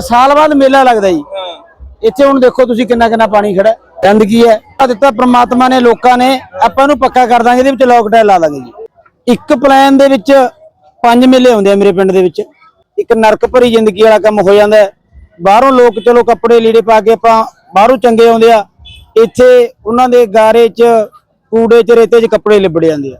ਸਾਲ ਬਾਅਦ ਮੇਲਾ ਲੱਗਦਾ ਜੀ। ਇੱਥੇ ਹੁਣ ਦੇਖੋ ਤੁਸੀਂ ਕਿੰਨਾ ਕਿੰਨਾ ਪਾਣੀ ਖੜਾ ਹੈ। ਗੰਦਗੀ ਹੈ? ਆ ਦਿੱਤਾ ਪ੍ਰਮਾਤਮਾ ਨੇ ਲੋਕਾਂ ਨੇ। ਆਪਾਂ ਨੂੰ ਪੱਕਾ ਕਰ ਦਾਂਗੇ ਇਹਦੇ ਵਿੱਚ ਲੋਕਡਾਊਨ ਲਾ ਦਾਂਗੇ ਜੀ। ਇੱਕ ਪਲਾਨ ਦੇ ਵਿੱਚ ਪੰਜ ਮੇਲੇ ਆਉਂਦੇ ਆ ਮੇਰੇ ਪਿੰਡ ਦੇ ਵਿੱਚ। ਇੱਕ ਨਰਕ ਭਰੀ ਜ਼ਿੰਦਗੀ ਵਾਲਾ ਕੰਮ ਹੋ ਜਾਂਦਾ ਬਾਹਰੋਂ ਲੋਕ ਚਲੋ ਕੱਪੜੇ ਲੀੜੇ ਪਾ ਕੇ ਆਪਾਂ ਬਾਹਰੋਂ ਚੰਗੇ ਆਉਂਦੇ ਆ। ਇੱਥੇ ਉਹਨਾਂ ਦੇ ਗਾਰੇ 'ਚ ਕੂੜੇ 'ਚ ਰੇਤੇ 'ਚ ਕੱਪੜੇ ਲਿਬੜ ਜਾਂਦੇ ਆ।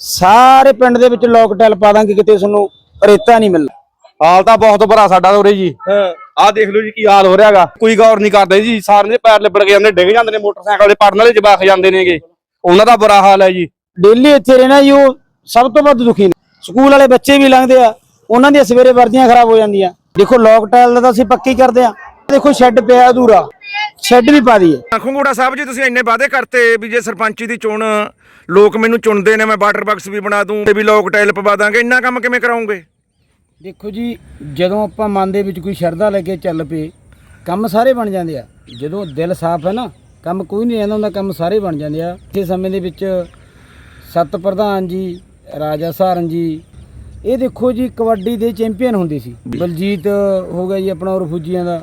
ਸਾਰੇ ਪਿੰਡ ਦੇ ਵਿੱਚ ਲੋਕਡਾਊਨ ਪਾ ਦਾਂਗੇ ਕਿਤੇ ਤੁਹਾਨੂੰ ਰੇਤਾ ਨਹੀਂ ਮਿਲਣਾ। ਹਾਲ ਤਾਂ ਬਹੁਤ ਬੁਰਾ ਸਾਡਾ ਉਰੇ ਜੀ। ਹਾਂ। ਆਹ ਦੇਖ ਲਓ ਜੀ ਕੀ ਹਾਲ ਹੋ ਰਿਹਾਗਾ। ਕੋਈ ਗੌਰ ਨਹੀਂ ਕਰਦਾ ਜੀ। ਸਾਰਿਆਂ ਦੇ ਪੈਰ ਲਿਬੜ ਕੇ ਜਾਂਦੇ ਡਿੱਗ ਜਾਂਦੇ ਨੇ ਮੋਟਰਸਾਈਕਲ ਦੇ ਪੜਨ ਵਾਲੇ ਜਵਾਕ ਜਾਂਦੇ ਨੇਗੇ। ਉਹਨਾਂ ਦਾ ਬੁਰਾ ਹਾਲ ਹੈ ਜੀ। ਡੇਲੀ ਇੱਥੇ ਰਹਿਣਾ ਜੀ ਉਹ ਸਭ ਤੋਂ ਵੱਧ ਦੁਖੀ ਨੇ। ਸਕੂਲ ਵਾਲੇ ਬੱਚੇ ਵੀ ਲੰਘਦੇ ਆ ਉਹਨਾਂ ਦੀਆਂ ਸਵੇਰੇ ਵਰਦੀਆਂ ਖਰਾਬ ਹੋ ਜਾਂਦੀਆਂ। ਦੇਖੋ ਲੋਕਡਾਊਨ ਦਾ ਤਾਂ ਅਸੀਂ ਪੱਕੀ ਕਰਦੇ ਆ। ਦੇਖੋ ਸ਼ੈੱਡ ਪਿਆ ਅਧੂਰਾ। ਸ਼ੈੱਡ ਵੀ ਪਾ ਦਈਏ। ਖੰਗੂੜਾ ਸਾਹਿਬ ਜੀ ਤੁਸੀਂ ਇੰਨੇ ਵਾਅਦੇ ਕਰਤੇ ਵੀ ਜੇ ਸਰਪੰਚੀ ਦੀ ਚੋਣ ਲੋਕ ਮੈਨੂੰ ਚੁਣਦੇ ਨੇ ਮੈਂ ਵਾਟਰ ਬਾਕਸ ਵੀ ਬਣਾ ਦੂੰ ਤੇ ਵੀ ਲੋਕ ਟਾਇਲ ਪਵਾ ਦਾਂਗੇ। ਇੰਨਾ ਕੰਮ ਕਿਵੇਂ ਕਰਾਉਂਗੇ? ਦੇਖੋ ਜੀ ਜਦੋਂ ਆਪਾਂ ਮਨ ਦੇ ਵਿੱਚ ਕੋਈ ਸ਼ਰਧਾ ਲੈ ਕੇ ਚੱਲ ਪਏ ਕੰਮ ਸਾਰੇ ਬਣ ਜਾਂਦੇ ਆ। ਜਦੋਂ ਦਿਲ ਸਾਫ਼ ਹੈ ਨਾ ਕੰਮ ਕੋਈ ਨਹੀਂ ਰਹਿੰਦਾ ਹੁੰਦਾ ਕੰਮ ਸਾਰੇ ਬਣ ਜਾਂਦੇ ਆ। ਇਸ ਸਮੇਂ ਦੇ ਵਿੱਚ ਸਤ ਪ੍ਰਧਾਨ ਜੀ ਰਾਜਾ ਸਹਾਰਨ ਜੀ ਇਹ ਦੇਖੋ ਜੀ ਕਬੱਡੀ ਦੇ ਚੈਂਪੀਅਨ ਹੁੰਦੇ ਸੀ। ਬਲਜੀਤ ਹੋ ਗਿਆ ਜੀ ਆਪਣਾ ਔਰ ਫੁੱਜੀਆਂ ਦਾ।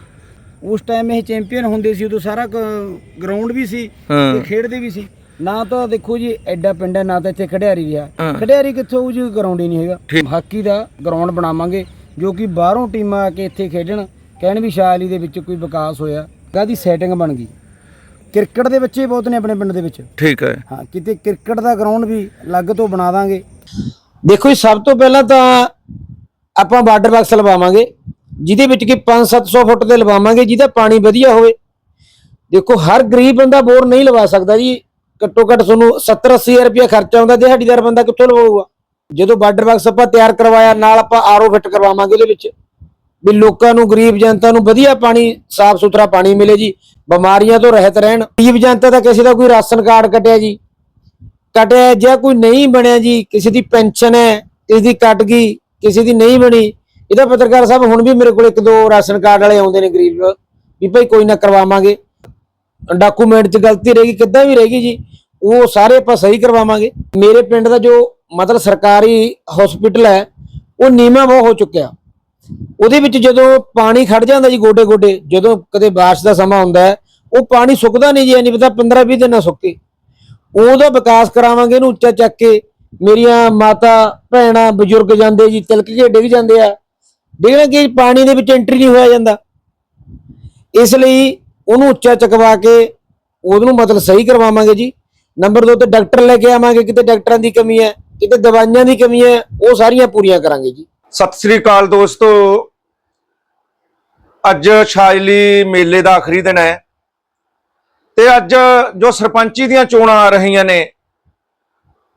ਉਸ ਟਾਈਮ ਇਹ ਚੈਂਪੀਅਨ ਹੁੰਦੇ ਸੀ ਉਦੋਂ ਸਾਰਾ ਗਰਾਊਂਡ ਵੀ ਸੀ। ਤੇ ਖੇਡਦੇ ਵੀ ਸੀ। ਨਾ ਤਾਂ ਦੇਖੋ ਜੀ ਐਡਾ ਪਿੰਡ ਹੈ ਨਾ ਤਾਂ ਇੱਥੇ ਖਿਡਾਰੀ ਰਿਹਾ ਹਾਂ। ਖਿਡਾਰੀ ਕਿੱਥੋਂ ਹੋਊ ਜੀ ਗਰਾਊਂਡ ਹੀ ਨਹੀਂ ਹੈਗਾ। ਹਾਕੀ ਦਾ ਗਰਾਊਂਡ ਬਣਾਵਾਂਗੇ ਜੋ ਕਿ ਬਾਹਰੋਂ ਟੀਮਾਂ ਆ ਕੇ ਇੱਥੇ ਖੇਡਣ। ਕਹਿਣ ਵੀ ਸ਼ਾਇਲੀ ਦੇ ਵਿੱਚ ਕੋਈ ਵਿਕਾਸ ਹੋਇਆ ਕਾਦੀ ਸੈਟਿੰਗ ਬਣ ਗਈ। ਕ੍ਰਿਕਟ ਦੇ ਬੱਚੇ ਬਹੁਤ ਨੇ ਆਪਣੇ ਪਿੰਡ ਦੇ ਵਿੱਚ। ਠੀਕ ਹੈ। ਹਾਂ ਕਿਤੇ ਕ੍ਰਿਕਟ ਦਾ ਗਰਾਊਂਡ ਵੀ ਅਲੱਗ ਤੋਂ ਬਣਾ ਦਾਂਗੇ। ਦੇਖੋ ਜੀ ਸਭ ਤੋਂ ਪਹਿਲਾਂ ਤਾਂ ਆਪਾਂ ਵਾਟਰ ਬਾਕਸ ਲਵਾਵਾਂਗੇ ਜਿਹਦੇ ਵਿੱਚ ਕਿ 5-700 ਫੁੱਟ ਦੇ ਲਵਾਵਾਂਗੇ ਜਿਹਦਾ ਪਾਣੀ ਵਧੀਆ ਹੋਵੇ। ਦੇਖੋ ਹਰ ਗਰੀਬ ਬੰਦਾ ਬੋਰ ਨਹੀਂ ਲਵਾ ਸਕਦਾ ਜੀ। ਘੱਟੋ ਘੱਟ ਤੁਹਾਨੂੰ 70-80 ਰੁਪਏ ਖਰਚਾ ਆਉਂਦਾ, ਦਿਹਾੜੀਦਾਰ ਬੰਦਾ ਕਿੱਥੋਂ ਲਵਾਊਗਾ? ਜਦੋਂ ਵਾਟਰ ਬਾਕਸ ਆਪਾਂ ਤਿਆਰ ਕਰਵਾਇਆ, ਨਾਲ ਆਪਾਂ ਆਰਓ ਫਿੱਟ ਕਰਵਾਵਾਂਗੇ ਉਹਦੇ ਵਿੱਚ। ਵੀ ਲੋਕਾਂ ਨੂੰ, ਗਰੀਬ ਜਨਤਾ ਨੂੰ ਵਧੀਆ ਪਾਣੀ, ਸਾਫ਼ ਸੁਥਰਾ ਪਾਣੀ ਮਿਲੇ ਜੀ, ਬਿਮਾਰੀਆਂ ਤੋਂ ਰਹਿਤ ਰਹਿਣ। ਗਰੀਬ ਜਨਤਾ ਦਾ ਕਿਸੇ ਦਾ ਕੋਈ ਰਾਸ਼ਨ ਕਾਰਡ ਕੱਟਿਆ ਜੀ। ਕੱਟਿਆ ਜਾਂ ਕੋਈ ਨਹੀਂ ਬਣਿਆ ਜੀ, ਕਿਸੇ ਦੀ ਪੈਨਸ਼ਨ ਹੈ, ਕਿਸੇ ਦੀ ਕੱਟ ਗਈ, ਕਿਸੇ ਦੀ ਨਹੀਂ ਬਣੀ। ਇਹਦਾ ਪੱਤਰਕਾਰ ਸਾਹਿਬ ਹੁਣ ਵੀ ਮੇਰੇ ਕੋਲ ਇੱਕ ਦੋ ਰਾਸ਼ਨ ਕਾਰਡ ਵਾਲੇ ਆਉਂਦੇ ਨੇ ਗਰੀਬ। ਵੀ ਭਾਈ ਕੋਈ ਨਾ ਕਰਵਾਵਾਂਗੇ। ਡਾਕੂਮੈਂਟ 'ਚ ਗਲਤੀ ਰਹੇਗੀ ਕਿੱਦਾਂ ਵੀ ਰਹੇਗੀ ਜੀ। ਉਹ ਸਾਰੇ ਆਪਾਂ ਸਹੀ ਕਰਵਾਵਾਂਗੇ। ਮੇਰੇ ਪਿੰਡ ਦਾ ਜੋ ਮਤਲਬ ਸਰਕਾਰੀ ਹਸਪੀਟਲ ਹੈ, ਉਹ ਨੀਮਾ ਬਹੁਤ ਹੋ ਚੁੱਕਿਆ। ਉਹਦੇ ਵਿੱਚ ਜਦੋਂ ਪਾਣੀ ਖੜ ਜਾਂਦਾ ਜੀ ਗੋਡੇ ਗੋਡੇ ਜਦੋਂ ਕਦੇ ਬਾਰਿਸ਼ ਦਾ ਸਮਾਂ ਹੁੰਦਾ ਹੈ, ਉਹ ਪਾਣੀ ਸੁੱਕਦਾ ਨਹੀਂ ਜੀ ਇਹ ਨਹੀਂ ਪਤਾ 15 20 ਦਿਨ ਨਾ ਸੁੱਕੇ। ਉਹਦਾ ਵਿਕਾਸ ਕਰਾਵਾਂਗੇ ਇਹਨੂੰ ਉੱਚਾ ਚੱਕ ਕੇ। ਮੇਰੀਆਂ ਮਾਤਾ, ਭੈਣਾਂ, ਬਜ਼ੁਰਗ ਜਾਂਦੇ ਜੀ, ਤਿਲਕ ਕੇ ਡਿੱਗ ਜਾਂਦੇ ਆ। ਡਿੱਗਣਾ ਕਿ ਪਾਣੀ ਦੇ ਵਿੱਚ ਐਂਟਰੀ ਨਹੀਂ ਹੋਇਆ ਜਾਂਦਾ। ਇਸ ਲਈ ਉਹਨੂੰ ਉੱਚਾ ਚਕਵਾ ਕੇ ਉਹਨੂੰ ਮਤਲਬ ਸਹੀ ਕਰਵਾਵਾਂਗੇ ਜੀ। ਨੰਬਰ 2 ਤੇ ਡਾਕਟਰ ਲੈ ਕੇ ਆਵਾਂਗੇ ਕਿਤੇ ਡਾਕਟਰਾਂ ਦੀ ਕਮੀ ਹੈ ਕਿਤੇ ਦਵਾਈਆਂ ਦੀ ਕਮੀ ਹੈ ਉਹ ਸਾਰੀਆਂ ਪੂਰੀਆਂ ਕਰਾਂਗੇ ਜੀ। ਸਤਿ ਸ੍ਰੀ ਅਕਾਲ ਦੋਸਤੋ। ਅੱਜ ਛਾਜਲੀ ਮੇਲੇ ਦਾ ਆਖਰੀ ਦਿਨ ਹੈ ਤੇ ਅੱਜ ਜੋ ਸਰਪੰਚੀ ਦੀਆਂ ਚੋਣਾਂ ਆ ਰਹੀਆਂ ਨੇ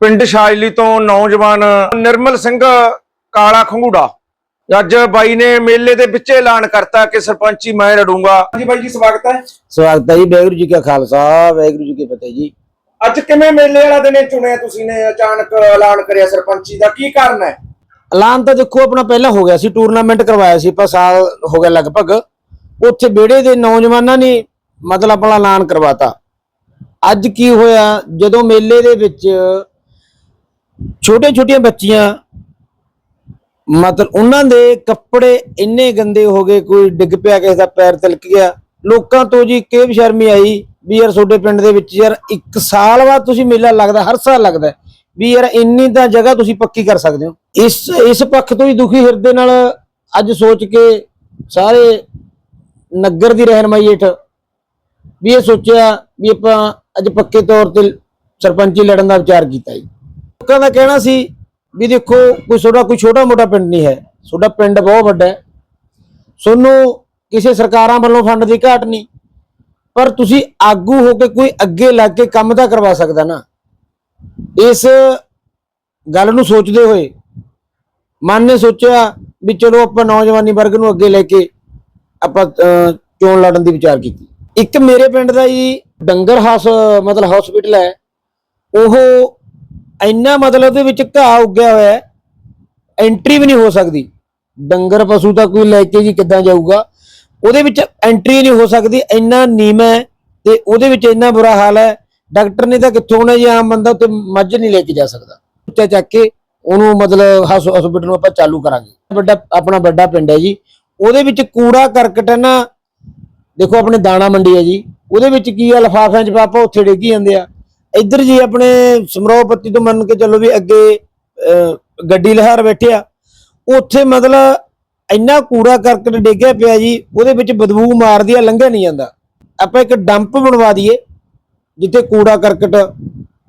ਪਿੰਡ ਛਾਜਲੀ ਤੋਂ ਨੌਜਵਾਨ ਨਿਰਮਲ ਸਿੰਘ ਕਾਲਾ ਖੰਗੂੜਾ। ਅੱਜ ਬਾਈ ਨੇ ਮੇਲੇ ਦੇ ਵਿੱਚ ਐਲਾਨ ਕਰਤਾ ਕਿ ਸਰਪੰਚੀ ਮੈਂ ਲੜੂੰਗਾ ਹਾਂਜੀ ਬਾਈ ਜੀ ਸਵਾਗਤ ਹੈ। ਸਵਾਗਤ ਹੈ ਜੀ ਵਾਹਿਗੁਰੂ ਜੀ ਕਾ ਖਾਲਸਾ ਵਾਹਿਗੁਰੂ ਜੀ ਕੀ ਫਤਿਹ ਜੀ। ਅੱਜ ਕਿਵੇਂ ਮੇਲੇ ਵਾਲਾ ਦਿਨ ਚੁਣਿਆ ਤੁਸੀਂ ਨੇ? ਅਚਾਨਕ ਐਲਾਨ ਕਰਿਆ ਸਰਪੰਚੀ ਦਾ। ਕੀ ਕਾਰਨ ਹੈ? ਐਲਾਨ ਤਾਂ ਦੇਖੋ, ਆਪਣਾ ਪਹਿਲਾਂ ਹੋ ਗਿਆ ਸੀ ਟੂਰਨਾਮੈਂਟ ਕਰਵਾਇਆ ਸੀ ਆਪਾਂ, ਸਾਲ ਹੋ ਗਿਆ ਲਗਭਗ। ਉੱਥੇ ਬੇੜੇ ਦੇ ਨੌਜਵਾਨਾਂ ਨੇ ਮਤਲਬ ਆਪਣਾ ਐਲਾਨ ਕਰਵਾਤਾ। ਅੱਜ ਕੀ ਹੋਇਆ, ਜਦੋਂ ਮੇਲੇ ਦੇ ਵਿੱਚ ਛੋਟੇ ਛੋਟੀਆਂ ਬੱਚੀਆਂ, ਮਤਲਬ ਉਹਨਾਂ ਦੇ ਕੱਪੜੇ ਇੰਨੇ ਗੰਦੇ ਹੋ ਗਏ, ਕੋਈ ਡਿੱਗ ਪਿਆ, ਕਿਸੇ ਦਾ ਪੈਰ ਤਿਲਕ ਗਿਆ। ਲੋਕਾਂ ਤੋਂ ਜੀ ਕਿਹ ਸ਼ਰਮੀ ਆਈ। ਵੀ ਯਾਰ ਤੁਹਾਡੇ ਪਿੰਡ ਦੇ ਵਿੱਚ ਯਾਰ ਇੱਕ ਸਾਲ ਬਾਅਦ ਤੁਸੀਂ ਮੇਲਾ ਲੱਗਦਾ, ਹਰ ਸਾਲ ਲੱਗਦਾ ਵੀ ਯਾਰ ਇੰਨੀ ਤਾਂ ਜਗ੍ਹਾ ਤੁਸੀਂ ਪੱਕੀ ਕਰ ਸਕਦੇ ਹੋ। ਇਸ ਇਸ ਪੱਖ ਤੋਂ ਹੀ ਦੁਖੀ ਹਿਰਦੇ ਨਾਲ ਅੱਜ ਸੋਚ ਕੇ ਸਾਰੇ ਨਗਰ ਦੀ ਰਹਿਨਮਾਈ ਹੇਠ ਵੀ ਇਹ ਸੋਚਿਆ ਵੀ ਆਪਾਂ ਅੱਜ ਪੱਕੇ ਤੌਰ ਤੇ ਸਰਪੰਚੀ ਲੜਨ ਦਾ ਵਿਚਾਰ ਕੀਤਾ ਜੀ। ਲੋਕਾਂ ਦਾ ਕਹਿਣਾ ਸੀ ਵੀ ਦੇਖੋ, ਕੋਈ ਤੁਹਾਡਾ ਕੋਈ ਛੋਟਾ ਮੋਟਾ ਪਿੰਡ ਨਹੀਂ ਹੈ। ਤੁਹਾਡਾ ਪਿੰਡ ਬਹੁਤ ਵੱਡਾ ਹੈ। ਤੁਹਾਨੂੰ ਕਿਸੇ ਸਰਕਾਰਾਂ ਵੱਲੋਂ ਫੰਡ ਦੀ ਘਾਟ ਨਹੀਂ। ਪਰ ਤੁਸੀਂ ਆਗੂ ਹੋ ਕੇ ਕੋਈ ਅੱਗੇ ਲੱਗ ਕੇ ਕੰਮ ਤਾਂ ਕਰਵਾ ਸਕਦਾ ਨਾ। ਇਸ ਗੱਲ ਨੂੰ ਸੋਚਦੇ ਹੋਏ ਮਨ ਨੇ ਸੋਚਿਆ ਵੀ ਚਲੋ ਆਪਾਂ ਨੌਜਵਾਨੀ ਵਰਗ ਨੂੰ ਅੱਗੇ ਲੈ ਕੇ ਆਪਾਂ ਚੋਣ ਲੜਨ ਦੀ ਵਿਚਾਰ ਕੀਤੀ। ਇੱਕ ਮੇਰੇ ਪਿੰਡ ਦਾ ਜੀ ਡੰਗਰ ਹਾਸ, ਮਤਲਬ ਹਸਪੀਟਲ ਹੈ। ਉਹ ਇੰਨਾ ਮਤਲਬ ਦੇ ਵਿੱਚ ਘਾਹ ਉੱਗਿਆ ਹੋਇਆ ਐਂਟਰੀ ਵੀ ਨਹੀਂ ਹੋ ਸਕਦੀ। ਡੰਗਰ ਪਸ਼ੂ ਤਾਂ ਕੋਈ ਲੈ ਕੇ ਜੀ ਕਿੱਦਾਂ ਜਾਊਗਾ? ਉਹਦੇ ਵਿੱਚ ਐਂਟਰੀ ਨਹੀਂ ਹੋ ਸਕਦੀ ਇੰਨਾ ਨੀਮ ਹੈ ਤੇ ਉਹਦੇ ਵਿੱਚ ਇੰਨਾ ਬੁਰਾ ਹਾਲ ਹੈ ਡਾਕਟਰ ਨੇ ਤਾਂ ਕਿੱਥੋਂ ਹੋਣਾ ਜੀ ਆਮ ਬੰਦਾ ਉੱਤੇ ਮੱਝ ਨਹੀਂ ਲੈ ਕੇ ਜਾ ਸਕਦਾ। ਉੱਚਾ ਚੱਕ ਕੇ ਉਹਨੂੰ ਮਤਲਬ ਹਸਪੀਟਲ ਨੂੰ ਆਪਾਂ ਚਾਲੂ ਕਰਾਂਗੇ। ਵੱਡਾ ਆਪਣਾ ਵੱਡਾ ਪਿੰਡ ਹੈ ਜੀ। ਉਹਦੇ ਵਿੱਚ ਕੂੜਾ ਕਰਕਟ ਹੈ ਨਾ ਦੇਖੋ ਆਪਣੇ ਦਾਣਾ ਮੰਡੀ ਹੈ ਜੀ। ਉਹਦੇ ਵਿੱਚ ਕੀ ਆ ਲਫਾਫਿਆਂ 'ਚ ਪਾਪਾ ਉੱਥੇ ਡਿੱਗੀ ਜਾਂਦੇ ਆ। ਇੱਧਰ ਜੀ ਆਪਣੇ ਸਮਰੋਹ ਪੱਤੀ ਤੋਂ ਮੰਨ ਕੇ ਚੱਲੋ ਵੀ ਅੱਗੇ ਅਹ, ਗੱਡੀ ਲਹਾਰ ਬੈਠਿਆ ਉੱਥੇ ਮਤਲਬ ਇੰਨਾ ਕੂੜਾ ਕਰਕਟ ਡਿੱਗਿਆ ਪਿਆ ਜੀ ਉਹਦੇ ਵਿੱਚ ਬਦਬੂ ਮਾਰਦੀ ਆ ਲੰਘਿਆ ਨਹੀਂ ਜਾਂਦਾ। ਆਪਾਂ ਇੱਕ ਡੰਪ ਬਣਵਾ ਦਈਏ ਜਿੱਥੇ ਕੂੜਾ ਕਰਕਟ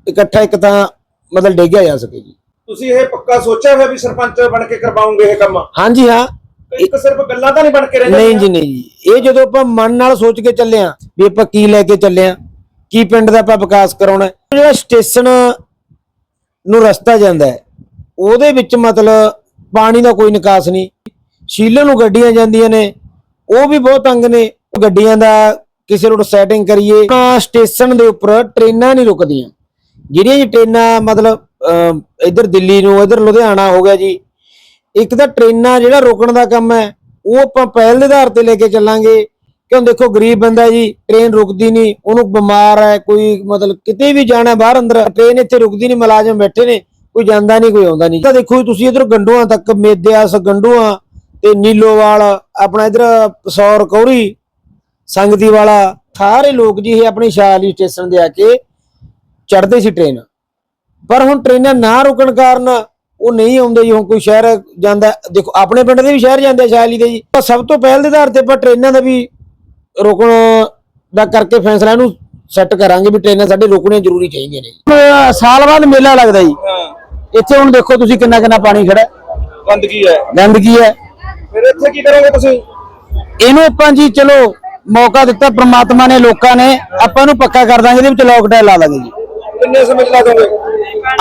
ਇਕੱਠਾ ਇੱਕ ਤਾਂ ਮਤਲਬ ਡਿੱਗਿਆ ਜਾ ਸਕੇ ਜੀ। ਤੁਸੀਂ ਇਹ ਪੱਕਾ ਸੋਚਿਆ ਹੋਇਆ ਵੀ ਸਰਪੰਚ ਬਣ ਕੇ ਕਰਵਾਉਂਗੇ ਇਹ ਕੰਮ? ਹਾਂਜੀ ਹਾਂ। ਇੱਕ ਸਿਰਫ ਗੱਲਾਂ ਤਾਂ ਨਹੀਂ ਬਣ ਕੇ ਰਹਿ ਨਹੀਂ ਜੀ ਨਹੀਂ ਜੀ। ਇਹ ਜਦੋਂ ਆਪਾਂ ਮਨ ਨਾਲ ਸੋਚ ਕੇ ਚੱਲੇ ਆ ਵੀ ਆਪਾਂ ਕੀ ਲੈ ਕੇ ਚੱਲੇ ਆ ਕੀ ਪਿੰਡ ਦਾ ਆਪਾਂ ਵਿਕਾਸ ਕਰਾਉਣਾ। ਜਿਹੜਾ ਸਟੇਸ਼ਨ ਨੂੰ ਰਸਤਾ ਜਾਂਦਾ ਹੈ ਉਹਦੇ ਵਿੱਚ ਮਤਲਬ ਪਾਣੀ ਦਾ ਕੋਈ ਨਿਕਾਸ ਨਹੀਂ। ਸ਼ੀਲੇ ਨੂੰ ਗੱਡੀਆਂ ਜਾਂਦੀਆਂ ਨੇ। ਉਹ ਵੀ ਬਹੁਤ ਤੰਗ ਨੇ। ਗੱਡੀਆਂ ਦਾ ਕਿਸੇ ਰੋਡ ਸੈਟਿੰਗ ਕਰੀਏ ਤਾਂ ਸਟੇਸ਼ਨ ਦੇ ਉੱਪਰ ਟ੍ਰੇਨਾਂ ਨਹੀਂ ਰੁਕਦੀਆਂ। ਜਿਹੜੀਆਂ ਜੀ ਟ੍ਰੇਨਾਂ ਮਤਲਬ ਅਹ, ਦਿੱਲੀ ਨੂੰ ਇੱਧਰ ਲੁਧਿਆਣਾ ਹੋ ਗਿਆ ਜੀ। ਇੱਕ ਤਾਂ ਟ੍ਰੇਨਾਂ ਜਿਹੜਾ ਰੋਕਣ ਦਾ ਕੰਮ ਹੈ ਉਹ ਆਪਾਂ ਪਹਿਲ ਦੇ ਆਧਾਰ ਤੇ ਲੈ ਕੇ ਚੱਲਾਂਗੇ। ਕਿਉਂ ਦੇਖੋ ਗਰੀਬ ਬੰਦਾ ਜੀ ਟ੍ਰੇਨ ਰੁਕਦੀ ਨਹੀਂ ਉਹਨੂੰ ਬਿਮਾਰ ਹੈ ਕੋਈ ਮਤਲਬ ਕਿਤੇ ਵੀ ਜਾਣਾ ਬਾਹਰ ਅੰਦਰ ਟ੍ਰੇਨ ਇੱਥੇ ਰੁਕਦੀ ਨਹੀਂ ਮੁਲਾਜ਼ਮ ਬੈਠੇ ਨੇ ਕੋਈ ਜਾਂਦਾ ਨਹੀਂ ਕੋਈ ਆਉਂਦਾ ਨਹੀਂ। ਤਾਂ ਦੇਖੋ ਜੀ ਤੁਸੀਂ ਇਧਰ ਗੰਡੂਆਂ ਤੱਕ ਮੇਦਿਆਸ ਗੰਡੂਆਂ ਤੇ ਨੀਲੋਵਾਲ ਆਪਣਾ ਇਧਰ ਪਸੌਰ ਕੌਰੀ ਸੰਗਤੀ ਵਾਲਾ ਸਾਰੇ ਲੋਕ ਜੀ ਇਹ ਆਪਣੀ ਸ਼ਾਲੀ ਸਟੇਸ਼ਨ ਦੇ ਆ ਕੇ ਚੜ੍ਹਦੇ ਸੀ ਟ੍ਰੇਨ ਪਰ ਹੁਣ ਟ੍ਰੇਨਾਂ ਨਾ ਰੁਕਣ ਕਾਰਨ ਉਹ ਨਹੀਂ ਆਉਂਦੇ ਜੀ ਹੁਣ ਕੋਈ ਸ਼ਹਿਰ ਜਾਂਦਾ ਦੇਖੋ ਆਪਣੇ ਪਿੰਡ ਦੇ ਵੀ ਸ਼ਹਿਰ ਜਾਂਦੇ ਆ ਸ਼ਾਇਲੀ ਦੇ ਜੀ। ਸਭ ਤੋਂ ਪਹਿਲ ਦੇ ਆਧਾਰ ਤੇ ਆਪਾਂ ਟ੍ਰੇਨਾਂ ਦਾ ਵੀ ਰੁਕਣ ਦਾ ਕਰਕੇ ਫੈਸਲਾ ਇਹਨੂੰ ਸੈੱਟ ਕਰਾਂਗੇ ਵੀ ਟ੍ਰੇਨਾਂ ਸਾਡੇ ਰੁਕਣੀਆਂ ਜ਼ਰੂਰੀ ਚਾਹੀਦੀਆਂ ਨੇ ਜੀ। ਸਾਲ ਬਾਅਦ ਮੇਲਾ ਲੱਗਦਾ ਜੀ। ਇੱਥੇ ਹੁਣ ਦੇਖੋ ਤੁਸੀਂ ਕਿੰਨਾ ਕਿੰਨਾ ਪਾਣੀ ਖੜਾ। ਹੈ, ਗੰਦਗੀ ਹੈ। ਗੰਦਗੀ ਹੈ। ਫਿਰ ਇੱਥੇ ਕੀ ਕਰੋਗੇ ਤੁਸੀਂ? ਇਹਨੂੰ ਆਪਾਂ ਜੀ ਚਲੋ ਮੌਕਾ ਦਿੱਤਾ ਪ੍ਰਮਾਤਮਾ ਨੇ ਲੋਕਾਂ ਨੇ ਆਪਾਂ ਇਹਨੂੰ ਪੱਕਾ ਕਰ ਦਾਂਗੇ ਇਹਦੇ ਵਿੱਚ ਲੋਕਡਾਊਨ ਲਾ ਦਾਂਗੇ ਜੀ। ਕਿੰਨੇ ਸਮੇਂ ਚ ਲਾ ਦੋਗੇ?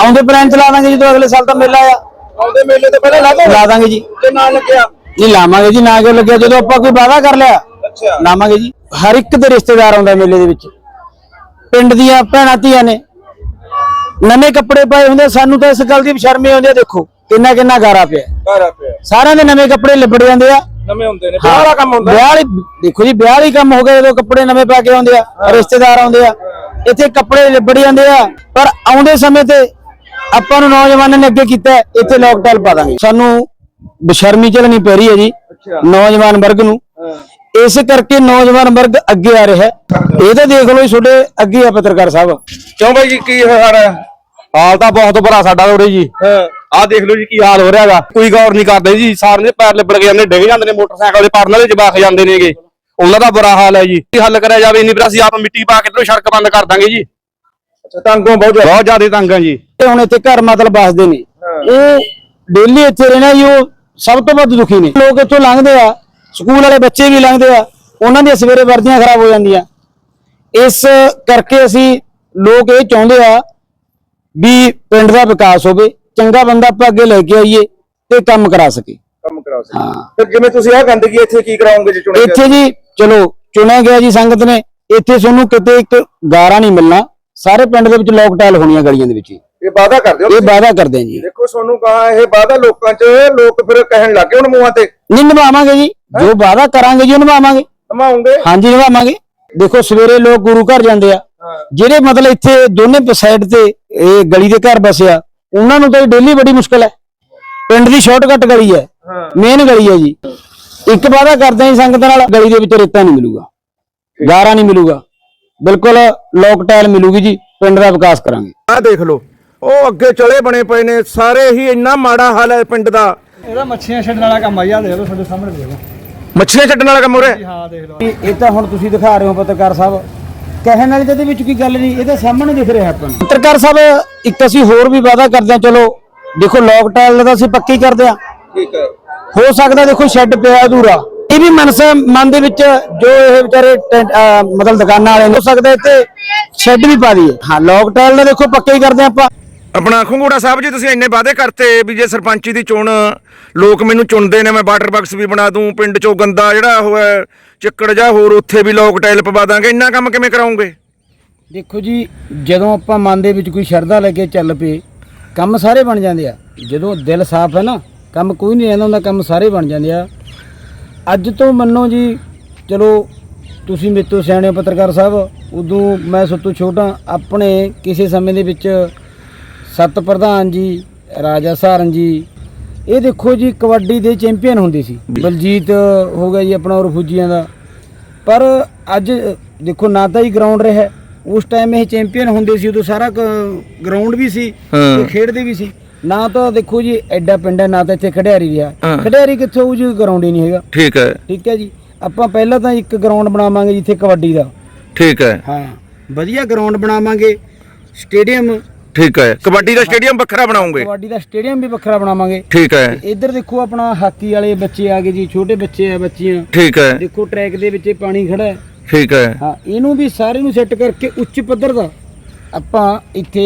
ਆਉਂਦੇ ਪਲਾਨ ਚਲਾ ਦਾਂਗੇ ਜਦੋਂ ਅਗਲੇ ਸਾਲ ਤਾਂ ਮੇਲਾ ਆ। ਆਉਂਦੇ ਮੇਲੇ ਤੋਂ ਪਹਿਲਾਂ ਲਾ ਦੋਗੇ? ਲਾ ਦਾਂਗੇ ਜੀ। ਜੇ ਨਾ ਲੱਗਿਆ? ਨਹੀਂ ਲਾਵਾਂਗੇ ਜੀ ਨਾ ਕਿਉਂ ਲੱਗਿਆ ਜਦੋਂ ਆਪਾਂ ਕੋਈ ਵਾਅਦਾ ਕਰ ਲਿਆ ਅੱਛਾ। ਲਾਵਾਂਗੇ ਜੀ। ਹਰ ਇੱਕ ਦੇ ਰਿਸ਼ਤੇਦਾਰ ਆਉਂਦਾ ਮੇਲੇ ਦੇ ਵਿੱਚ। ਪਿੰਡ ਦੀਆਂ ਭੈਣਾਂ ਧੀਆਂ ਨੇ। ਨਵੇਂ ਕੱਪੜੇ ਪਾਏ ਹੁੰਦੇ ਸਾਨੂੰ ਤਾਂ ਇਸ ਗੱਲ ਦੀ ਸ਼ਰਮੇ ਆਉਂਦੀ ਦੇਖੋ। ਕਿੰਨਾ ਕਿੰਨਾ ਗਾਰਾ ਪਿਆ। ਘਰ ਪਿਆ। ਸਾਰਿਆਂ ਦੇ ਨਵੇਂ ਕੱਪੜੇ ਲਿਬੜ ਜਾਂਦੇ ਆ। ਨਵੇਂ ਹੁੰਦੇ ਨੇ। ਵਿਆਹ ਵਾਲਾ ਕੰਮ ਹੁੰਦਾ। ਵਿਆਹ ਵਾਲੀ ਦੇਖੋ ਜੀ ਵਿਆਹ ਵਾਲੀ ਕੰਮ ਹੋ ਗਿਆ ਜਦੋਂ ਕੱਪੜੇ ਨਵੇਂ ਪਾ ਕੇ ਆਉਂਦੇ ਆ ਰਿਸ਼ਤੇਦਾਰ ਆਉਂਦੇ ਆ। ਇੱਥੇ ਕੱਪੜੇ ਲਿਬੜ ਜਾਂਦੇ ਆ ਪਰ ਆਉਂਦੇ ਸਮੇਂ ਤੇ ਆਪਾਂ ਨੂੰ ਨੌਜਵਾਨਾਂ ਨੇ ਅੱਗੇ ਕੀਤਾ ਹੈ, ਇੱਥੇ ਲੋਕਡਾਊਨ ਪਾ ਦਾਂਗੇ। ਸਾਨੂੰ ਬਸ਼ਰਮੀ ਚੱਲਣੀ ਪੈ ਰਹੀ ਹੈ ਜੀ ਨੌਜਵਾਨ ਵਰਗ ਨੂੰ। ਇਸ ਕਰਕੇ ਨੌਜਵਾਨ ਵਰਗ ਅੱਗੇ ਆ ਰਿਹਾ ਹੈ। ਇਹ ਤਾਂ ਦੇਖ ਲਓ ਜੀ ਤੁਹਾਡੇ ਅੱਗੇ ਆ ਪੱਤਰਕਾਰ ਸਾਹਿਬ। ਕਿਉਂ ਬਾਈ ਜੀ ਕੀ ਹਾਲ ਹੈ ਹਾਲ ਤਾਂ ਬਹੁਤ ਬੁਰਾ ਸਾਡਾ ਉਰੇ ਜੀ। ਹਾਂ। ਆਹ ਦੇਖ ਲਓ ਜੀ ਕੀ ਹਾਲ ਹੋ ਰਿਹਾਗਾ ਕੋਈ ਗੌਰ ਨਹੀਂ ਕਰਦੇ ਜੀ ਸਾਰੇ ਦੇ ਪੈਰ ਲਿਬੜ ਕੇ ਜਾਂਦੇ ਡਿੱਗ ਜਾਂਦੇ ਨੇ ਮੋਟਰਸਾਈਕਲ ਦੇ ਪੜਨ ਵਾਲੇ ਜਵਾਕ ਜਾਂਦੇ ਨੇਗੇ ਉਹਨਾਂ ਦਾ ਬੁਰਾ ਹਾਲ ਹੈ ਜੀ। ਕੀ ਹੱਲ ਕਰਿਆ ਜਾਵੇ ਇੰਨੀ ਫਿਰ ਅਸੀਂ ਆਪ ਮਿੱਟੀ ਪਾ ਕੇ ਤੇ ਸੜਕ ਬੰਦ ਕਰ ਦਾਂਗੇ ਜੀ। ਅੱਛਾ ਤੰਗੋਂ ਬਹੁਤ ਜ਼ਿਆਦਾ। ਬਹੁਤ ਜ਼ਿਆਦਾ ਤੰਗ ਆ ਜੀ। ਤੇ ਹੁਣ ਇੱਥੇ ਘਰ ਮਤਲਬ ਵਸਦੇ ਨੇ। ਉਹ ਡੇਲੀ ਇੱਥੇ ਰਹਿਣਾ ਜੀ ਉਹ ਸਭ ਤੋਂ ਵੱਧ ਦੁਖੀ ਨੇ। ਲੋਕ ਇੱਥੋਂ ਲੰਘਦੇ ਆ ਸਕੂਲ ਵਾਲੇ ਬੱਚੇ ਵੀ ਲੰਘਦੇ ਆ ਉਹਨਾਂ ਦੀਆਂ ਸਵੇਰੇ ਵਰਦੀਆਂ ਖਰਾਬ ਹੋ ਜਾਂਦੀਆਂ। ਇਸ ਕਰਕੇ ਅਸੀਂ ਲੋਕ ਇਹ ਚਾਹੁੰਦੇ ਆ ਵੀ ਪਿੰਡ ਦਾ ਵਿਕਾਸ ਹੋਵੇ। ਚੰਗਾ ਬੰਦਾ ਆਪਾਂ ਅੱਗੇ ਲੈ ਕੇ ਆਈਏ ਤੇ ਕੰਮ ਕਰਾ ਸਕੇ। ਕੰਮ ਕਰਾ ਸਕਦੇ ਹਾਂ। ਫਿਰ ਜਿਵੇਂ ਤੁਸੀਂ ਆਹ ਗੰਦਗੀ ਇੱਥੇ ਕੀ ਜੇ ਚੁਣੇ ਇੱਥੇ ਜੀ ਚਲੋ ਚੁਣਿਆ ਗਿਆ ਜੀ ਸੰਗਤ ਨੇ। ਇੱਥੇ ਤੁਹਾਨੂੰ ਕਿਤੇ ਇੱਕ ਗਾਰਾ ਨਹੀਂ ਮਿਲਣਾ। ਸਾਰੇ ਪਿੰਡ ਦੇ ਵਿੱਚ ਲੋਕਟਾਈਲ ਹੋਣੀਆਂ ਗਲੀਆਂ ਦੇ ਵਿੱਚ ਹੀ। ਇਹ ਵਾਅਦਾ ਕਰਦੇ ਹੋ ਇਹ ਤੁਸੀਂ? ਵਾਅਦਾ ਕਰਦੇ ਆ ਜੀ। ਦੇਖੋ ਤੁਹਾਨੂੰ ਕਹਾ ਇਹ ਵਾਅਦਾ ਲੋਕਾਂ 'ਚ ਲੋਕ ਫਿਰ ਕਹਿਣ ਲੱਗੇ ਹੁਣ ਮੂੰਹਾਂ ਤੇ। ਨਹੀਂ ਨਿਭਾਵਾਂਗੇ ਜੀ। ਜੋ ਵਾਅਦਾ ਕਰਾਂਗੇ ਜੀ ਉਹ ਨਿਭਾਵਾਂਗੇ। ਨਿਭਾਉਂਗੇ ਹਾਂਜੀ ਨਿਭਾਵਾਂਗੇ। ਦੇਖੋ ਸਵੇਰੇ ਲੋਕ ਗੁਰੂ ਘਰ ਜਾਂਦੇ ਆ। ਹਾਂ। ਜਿਹੜੇ ਮਤਲਬ ਇੱਥੇ ਦੋਨੇ ਸਾਈਡ ਤੇ ਇਹ ਗਲੀ ਦੇ ਘਰ ਬਸਿਆ ਉਹਨਾਂ ਨੂੰ ਤਾਂ ਡੇਲੀ ਬੜੀ ਮੁਸ਼ਕਲ ਹੈ। ਪਿੰਡ ਦੀ ਸ਼ਾਰਟਕਟ ਗਲੀ ਹੈ। ਮੇਨ ਗਲੀ ਹੈ ਜੀ। ਇੱਕ ਵਾਅਦਾ ਕਰਦੇ ਹਾਂ ਸੰਗਤ ਨਾਲ ਗਲੀ ਦੇ ਵਿੱਚ ਰੇਤਾ ਨਹੀਂ ਮਿਲੂਗਾ। ਗਾਰਾ ਨਹੀਂ ਮਿਲੂਗਾ। ਬਿਲਕੁਲ ਲੋਕ ਟਾਇਲ ਮਿਲੂਗੀ ਜੀ। ਪਿੰਡ ਦਾ ਵਿਕਾਸ ਕਰਾਂਗੇ। ਆਹ ਦੇਖ ਲਓ। ਉਹ ਅੱਗੇ ਚਲੇ ਬਣੇ ਪਏ ਨੇ। ਸਾਰੇ ਹੀ ਇੰਨਾ ਮਾੜਾ ਹਾਲ ਹੈ ਪਿੰਡ ਦਾ। ਇਹਦਾ ਮੱਛੀਆਂ ਛੱਡਣ ਵਾਲਾ ਕੰਮ ਆਇਆ ਦੇਖ ਲਓ ਤੁਹਾਡੇ ਸਾਹਮਣੇ ਦੇਖ ਲਓ। ਮੱਛੀਆਂ ਛੱਡਣ ਵਾਲਾ ਕੰਮ ਹੋ ਰਿਹਾ ਹਾਂ ਦੇਖ ਲਓ। ਇਹ ਤਾਂ ਹੁਣ ਤੁਸੀਂ ਦਿਖਾ ਰਹੇ ਹੋ ਪੱਤਰਕਾਰ ਸਾਹਿਬ। ਕਹਿਣ ਵਾਲੀ ਤਾਂ ਇਹਦੇ ਵਿੱਚ ਕੋਈ ਗੱਲ ਨਹੀਂ ਇਹਦੇ ਸਾਹਮਣੇ ਦਿਖ ਰਿਹਾ ਆਪਾਂ ਨੂੰ। ਪੱਤਰਕਾਰ ਸਾਹਿਬ ਇੱਕ ਅਸੀਂ ਹੋਰ ਵੀ ਵਾਅਦਾ ਕਰਦੇ ਹਾਂ ਚਲੋ ਦੇਖੋ ਲੋਕ ਟਾਇਲ ਦਾ ਅਸੀਂ ਪੱਕੀ ਕਰਦੇ ਹਾਂ। ਠੀਕ ਹੈ। ਹੋ ਸਕਦਾ ਦੇਖੋ ਸ਼ੈੱਡ ਪਿਆ ਅਧੂਰਾ। ਇਹ ਵੀ ਮਨਸਾ ਮਨ ਦੇ ਵਿੱਚ ਜੋ ਇਹ ਵਿਚਾਰੇ ਮਤਲਬ ਦੁਕਾਨਾਂ ਵਾਲੇ ਹੋ ਸਕਦਾ ਇੱਥੇ ਸ਼ੈੱਡ ਵੀ ਪਾ ਦਈਏ। ਹਾਂ ਲੋਕ ਟਾਇਲ ਦਾ ਦੇਖੋ ਪੱਕਾ ਹੀ ਕਰਦੇ ਹਾਂ ਆਪਾਂ। ਆਪਣਾ ਖੰਗੂੜਾ ਸਾਹਿਬ ਜੀ, ਤੁਸੀਂ ਇੰਨੇ ਵਾਅਦੇ ਕਰਤੇ ਵੀ ਜੇ ਸਰਪੰਚੀ ਦੀ ਚੋਣ, ਲੋਕ ਮੈਨੂੰ ਚੁਣਦੇ ਨੇ, ਮੈਂ ਵਾਟਰ ਬਾਕਸ ਵੀ ਬਣਾ ਦੂੰ, ਪਿੰਡ ਚੋਂ ਗੰਦਾ ਜਿਹੜਾ ਉਹ ਹੈ, ਚਿੱਕੜ ਜਾਂ ਹੋਰ ਉੱਥੇ ਵੀ ਲੋਕ ਟਾਇਲ ਪਵਾ ਦਾਂਗੇ, ਇੰਨਾ ਕੰਮ ਕਿਵੇਂ ਕਰਾਉਂਗੇ? ਦੇਖੋ ਜੀ, ਜਦੋਂ ਆਪਾਂ ਮਨ ਦੇ ਵਿੱਚ ਕੋਈ ਸ਼ਰਧਾ ਲੈ ਕੇ ਚੱਲ ਪਏ, ਕੰਮ ਸਾਰੇ ਬਣ ਜਾਂਦੇ ਆ। ਜਦੋਂ ਦਿਲ ਸਾਫ਼ ਹੈ ਨਾ, ਕੰਮ ਕੋਈ ਨਹੀਂ ਰਹਿੰਦਾ ਹੁੰਦਾ, ਕੰਮ ਸਾਰੇ ਬਣ ਜਾਂਦੇ ਆ। ਅੱਜ ਤੋਂ ਮੰਨੋ ਜੀ, ਚਲੋ, ਤੁਸੀਂ ਮੇਰੇ ਤੋਂ ਸਿਆਣੇ ਪੱਤਰਕਾਰ ਸਾਹਿਬ, ਉਦੋਂ ਮੈਂ ਸਭ ਤੋਂ ਛੋਟਾ, ਆਪਣੇ ਕਿਸੇ ਸਮੇਂ ਦੇ ਵਿੱਚ ਸਤ ਪ੍ਰਧਾਨ ਜੀ ਰਾਜਾ ਸਹਾਰਨ ਜੀ ਇਹ ਦੇਖੋ ਜੀ ਕਬੱਡੀ ਦੇ ਚੈਂਪੀਅਨ ਹੁੰਦੇ ਸੀ। ਬਲਜੀਤ ਹੋ ਗਿਆ ਜੀ ਆਪਣਾ ਔਰ ਫੁੱਜੀਆਂ ਦਾ। ਪਰ ਅੱਜ ਦੇਖੋ ਨਾ ਤਾਂ ਹੀ ਗਰਾਊਂਡ ਰਿਹਾ ਉਸ ਟਾਈਮ ਇਹ ਚੈਂਪੀਅਨ ਹੁੰਦੇ ਸੀ ਉਦੋਂ ਸਾਰਾ ਗਰਾਊਂਡ ਵੀ ਸੀ। ਤੇ ਖੇਡਦੇ ਵੀ ਸੀ। ਨਾ ਤਾਂ ਦੇਖੋ ਜੀ ਐਡਾ ਪਿੰਡ ਹੈ ਨਾ ਤਾਂ ਇੱਥੇ ਖਿਡਾਰੀ ਰਿਹਾ। ਖਿਡਾਰੀ ਕਿੱਥੇ ਹੋਊ ਜੀ ਗਰਾਊਂਡ ਹੀ ਨਹੀਂ ਹੈਗਾ। ਠੀਕ ਹੈ। ਠੀਕ ਹੈ ਜੀ। ਆਪਾਂ ਪਹਿਲਾਂ ਤਾਂ ਇੱਕ ਗਰਾਊਂਡ ਬਣਾਵਾਂਗੇ ਜਿੱਥੇ ਕਬੱਡੀ ਦਾ। ਠੀਕ ਹੈ। ਹਾਂ। ਵਧੀਆ ਗਰਾਊਂਡ ਬਣਾਵਾਂਗੇ। ਸਟੇਡੀਅਮ ਠੀਕ ਹੈ। ਕਬੱਡੀ ਦਾ ਸਟੇਡੀਅਮ ਵੱਖਰਾ ਬਣਾਉਂਗੇ। ਕਬੱਡੀ ਦਾ ਸਟੇਡੀਅਮ ਵੀ ਵੱਖਰਾ ਬਣਾਵਾਂਗੇ। ਠੀਕ ਹੈ। ਇੱਧਰ ਦੇਖੋ ਆਪਣਾ ਹਾਕੀ ਵਾਲੇ ਬੱਚੇ ਆ ਗਏ ਜੀ ਛੋਟੇ ਬੱਚੇ ਆ ਬੱਚੀਆਂ। ਠੀਕ ਹੈ। ਦੇਖੋ ਟਰੈਕ ਦੇ ਵਿੱਚ ਪਾਣੀ ਖੜਾ ਹੈ। ਠੀਕ ਹੈ। ਹਾਂ ਇਹਨੂੰ ਵੀ ਸਾਰੇ ਨੂੰ ਸੈੱਟ ਕਰਕੇ ਉੱਚ ਪੱਧਰ ਦਾ ਆਪਾਂ ਇੱਥੇ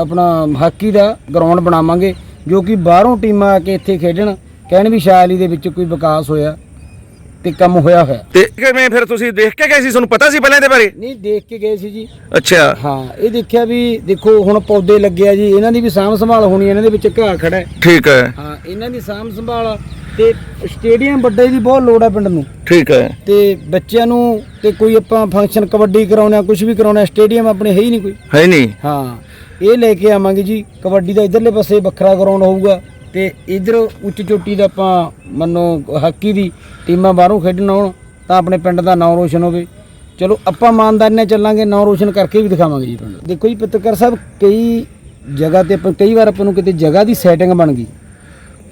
ਆਪਣਾ ਹਾਕੀ ਦਾ ਗਰਾਊਂਡ ਬਣਾਵਾਂਗੇ ਜੋ ਕਿ ਬਾਹਰੋਂ ਟੀਮਾਂ ਆ ਕੇ ਇੱਥੇ ਖੇਡਣ। ਕਹਿਣ ਵੀ ਸ਼ਾਇਲੀ ਦੇ ਵਿੱਚ ਕੋਈ ਵਿਕਾਸ ਹੋਇਆ। ਤੇ ਕੰਮ ਹੋਇਆ ਹੋਇਆ ਤੇ ਕਿਵੇਂ ਫਿਰ ਤੁਸੀਂ ਦੇਖ ਕੇ ਗਏ ਸੀ? ਤੁਹਾਨੂੰ ਪਤਾ ਸੀ ਪਹਿਲਾਂ ਇਹਦੇ ਬਾਰੇ? ਨਹੀਂ ਦੇਖ ਕੇ ਗਏ ਸੀ ਜੀ। ਅੱਛਾ। ਹਾਂ ਇਹ ਦੇਖਿਆ ਵੀ ਦੇਖੋ ਹੁਣ ਪੌਦੇ ਲੱਗੇ ਆ ਜੀ। ਇਹਨਾਂ ਦੀ ਵੀ ਸਾਂਭ ਸੰਭਾਲ ਹੋਣੀ ਹੈ ਇਹਨਾਂ ਦੇ ਵਿੱਚ ਘਾਹ ਖੜਾ ਹੈ। ਠੀਕ ਹੈ। ਹਾਂ ਇਹਨਾਂ ਦੀ ਸਾਂਭ ਸੰਭਾਲ ਤੇ ਸਟੇਡੀਅਮ ਵੱਡੇ ਦੀ ਬਹੁਤ ਲੋੜ ਹੈ ਪਿੰਡ ਨੂੰ। ਠੀਕ ਹੈ। ਤੇ ਬੱਚਿਆਂ ਨੂੰ ਤੇ ਕੋਈ ਆਪਾਂ ਫੰਕਸ਼ਨ ਕਬੱਡੀ ਕਰਾਉਣਾ ਕੁਝ ਵੀ ਕਰਾਉਣਾ ਸਟੇਡੀਅਮ ਆਪਣੇ ਹੈ ਹੀ ਨਹੀਂ ਕੋਈ। ਹੈ ਨਹੀਂ। ਹਾਂ ਇਹ ਲੈ ਕੇ ਆਵਾਂਗੇ ਜੀ। ਕਬੱਡੀ ਦਾ ਇਧਰਲੇ ਪਾਸੇ ਵੱਖਰਾ ਗਰਾਊਂਡ ਹੋਊਗਾ। ਤੇ ਇਧਰ ਉੱਚ ਚੋਟੀ ਦਾ ਆਪਾਂ ਮੰਨੋ ਹਾਕੀ ਦੀ ਟੀਮਾਂ ਬਾਹਰੋਂ ਖੇਡਣ ਆਉਣ ਤਾਂ ਆਪਣੇ ਪਿੰਡ ਦਾ ਨਾਮ ਰੋਸ਼ਨ ਹੋਵੇ। ਚਲੋ ਆਪਾਂ ਇਮਾਨਦਾਰੀ ਨਾਲ ਚੱਲਾਂਗੇ ਨਾਮ ਰੋਸ਼ਨ ਕਰਕੇ ਵੀ ਦਿਖਾਵਾਂਗੇ ਜੀ ਪਿੰਡ। ਦੇਖੋ ਜੀ ਪੱਤਰਕਾਰ ਸਾਹਿਬ ਕਈ ਜਗ੍ਹਾ ਤੇ ਆਪਾਂ ਕਈ ਵਾਰ ਆਪਾਂ ਨੂੰ ਕਿਤੇ ਜਗ੍ਹਾ ਦੀ ਸੈਟਿੰਗ ਬਣ ਗਈ।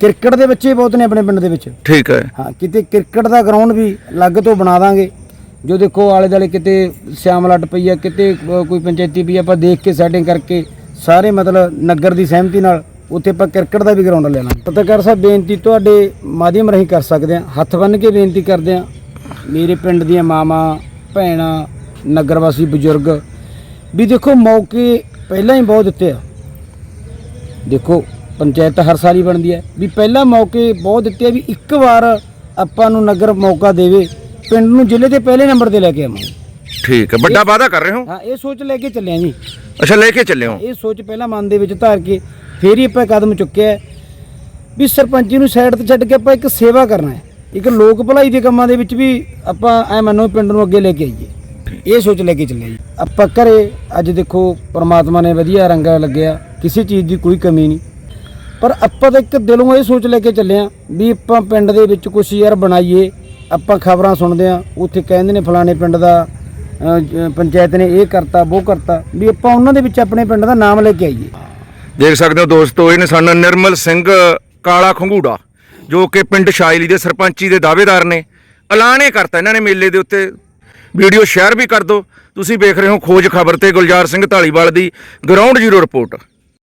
ਕ੍ਰਿਕਟ ਦੇ ਬੱਚੇ ਬਹੁਤ ਨੇ ਆਪਣੇ ਪਿੰਡ ਦੇ ਵਿੱਚ। ਠੀਕ ਹੈ। ਹਾਂ ਕਿਤੇ ਕ੍ਰਿਕਟ ਦਾ ਗਰਾਊਂਡ ਵੀ ਅਲੱਗ ਤੋਂ ਬਣਾ ਦਾਂਗੇ। ਜੋ ਦੇਖੋ ਆਲੇ ਦਾਲੇ ਕਿਤੇ ਸਿਆਮਲੱਟ ਪਈ ਆ ਕਿਤੇ ਕੋਈ ਪੰਚਾਇਤੀ ਆ, ਆਪਾਂ ਦੇਖ ਕੇ ਸੈਟਿੰਗ ਕਰਕੇ ਸਾਰੇ ਮਤਲਬ ਨਗਰ ਦੀ ਸਹਿਮਤੀ ਨਾਲ ਉੱਥੇ ਆਪਾਂ ਕ੍ਰਿਕਟ ਦਾ ਵੀ ਗਰਾਊਂਡ ਲੈ ਲਾਂਗੇ। ਪੱਤਰਕਾਰ ਸਾਹਿਬ ਬੇਨਤੀ ਤੁਹਾਡੇ ਮਾਧਿਅਮ ਰਾਹੀਂ ਕਰ ਸਕਦੇ ਆ ਹੱਥ ਬੰਨ੍ਹ ਕੇ ਬੇਨਤੀ ਕਰਦੇ ਆ ਮੇਰੇ ਪਿੰਡ ਦੀਆਂ ਮਾਵਾਂ ਭੈਣਾਂ ਨਗਰ ਵਾਸੀ ਬਜ਼ੁਰਗ ਵੀ ਦੇਖੋ ਮੌਕੇ ਪਹਿਲਾਂ ਹੀ ਬਹੁਤ ਦਿੱਤੇ ਆ। ਦੇਖੋ ਪੰਚਾਇਤ ਹਰ ਸਾਲ ਹੀ ਬਣਦੀ ਹੈ। ਵੀ ਪਹਿਲਾਂ ਮੌਕੇ ਬਹੁਤ ਦਿੱਤੇ ਆ ਵੀ ਇੱਕ ਵਾਰ ਆਪਾਂ ਨੂੰ ਨਗਰ ਮੌਕਾ ਦੇਵੇ ਪਿੰਡ ਨੂੰ ਜ਼ਿਲ੍ਹੇ ਦੇ ਪਹਿਲੇ ਨੰਬਰ ਤੇ ਲੈ ਕੇ ਆਵਾਂਗੇ। ਠੀਕ ਹੈ ਵੱਡਾ ਵਾਅਦਾ ਕਰ ਰਹੇ ਹੋ? ਹਾਂ ਇਹ ਸੋਚ ਲੈ ਕੇ ਚੱਲੇ ਆ ਜੀ। ਅੱਛਾ ਲੈ ਕੇ ਚੱਲੇ ਹੋ? ਇਹ ਸੋਚ ਪਹਿਲਾਂ ਮਨ ਦੇ ਵਿੱਚ ਧਾਰ ਕੇ ਫੇਰ ਹੀ ਆਪਾਂ ਕਦਮ ਚੁੱਕਿਆ ਵੀ ਸਰਪੰਚੀ ਨੂੰ ਸਾਈਡ ਤੇ ਛੱਡ ਕੇ ਆਪਾਂ ਇੱਕ ਸੇਵਾ ਕਰਨਾ ਹੈ। ਇੱਕ ਲੋਕ ਭਲਾਈ ਦੇ ਕੰਮਾਂ ਦੇ ਵਿੱਚ ਵੀ ਆਪਾਂ ਐ ਮੰਨੋ ਵੀ ਪਿੰਡ ਨੂੰ ਅੱਗੇ ਲੈ ਕੇ ਆਈਏ। ਇਹ ਸੋਚ ਲੈ ਕੇ ਚੱਲੇ ਜੀ ਆਪਾਂ ਘਰੇ ਅੱਜ ਦੇਖੋ ਪ੍ਰਮਾਤਮਾ ਨੇ ਵਧੀਆ ਰੰਗ ਲੱਗਿਆ, ਕਿਸੇ ਚੀਜ਼ ਦੀ ਕੋਈ ਕਮੀ ਨਹੀਂ। ਪਰ ਆਪਾਂ ਤਾਂ ਇੱਕ ਦਿਲੋਂ ਇਹ ਸੋਚ ਲੈ ਕੇ ਚੱਲੇ ਆ ਵੀ ਆਪਾਂ ਪਿੰਡ ਦੇ ਵਿੱਚ ਕੁਛ ਯਾਰ ਬਣਾਈਏ। ਆਪਾਂ ਖਬਰਾਂ ਸੁਣਦੇ ਆ ਉੱਥੇ ਕਹਿੰਦੇ ਨੇ ਫਲਾਣੇ ਪਿੰਡ ਦਾ ਪੰਚਾਇਤ ਨੇ ਇਹ ਕਰਤਾ, ਉਹ ਕਰਤਾ, ਵੀ ਆਪਾਂ ਉਹਨਾਂ ਦੇ ਵਿੱਚ ਆਪਣੇ ਪਿੰਡ ਦਾ ਨਾਮ ਲੈ ਕੇ ਆਈਏ। ਦੇਖ ਸਕਦੇ ਹੋ ਦੋਸਤੋ, ਇਹ ਨੇ ਸਨ ਨਿਰਮਲ ਸਿੰਘ ਕਾਲਾ ਖੰਗੂੜਾ, ਜੋ ਕਿ ਪਿੰਡ ਸ਼ਾਇਲੀ ਦੇ ਸਰਪੰਚੀ ਦੇ ਦਾਅਵੇਦਾਰ ਨੇ, ਐਲਾਨ ਇਹ ਕਰਤਾ ਇਹਨਾਂ ਨੇ ਮੇਲੇ ਦੇ ਉੱਤੇ। ਵੀਡੀਓ ਸ਼ੇਅਰ ਵੀ ਕਰ ਦਿਓ। ਤੁਸੀਂ ਵੇਖ ਰਹੇ ਹੋ ਖੋਜ ਖਬਰ ਤੇ ਗੁਲਜ਼ਾਰ ਸਿੰਘ ਢਾਲੀਵਾਲ ਦੀ ਗਰਾਊਂਡ ਜ਼ੀਰੋ ਰਿਪੋਰਟ।